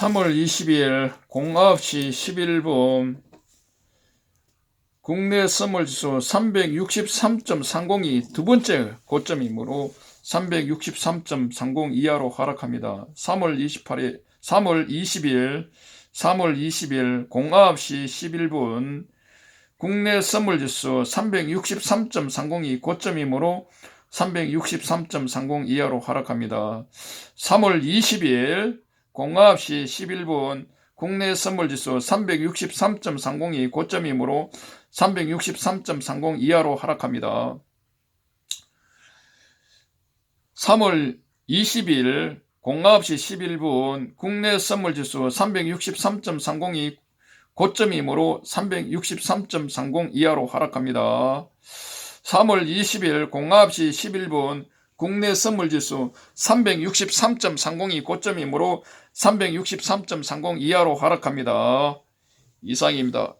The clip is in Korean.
3월 20일 09시 11분 국내 선물지수 363.30이 두 번째 고점이므로 363.30 이하로 하락합니다. 3월 28일 3월 20일 3월 20일 09시 11분 국내 선물지수 363.30이 고점이므로 363.30 이하로 하락합니다. 3월 20일 09시 11분 국내 선물지수 363.30이 고점이므로 363.30 이하로 하락합니다. 3월 20일 09시 11분 국내 선물지수 363.30이 고점이므로 363.30 이하로 하락합니다. 3월 20일 09시 11분 국내 선물지수 363.30이 고점이므로 363.30 이하로 하락합니다. 이상입니다.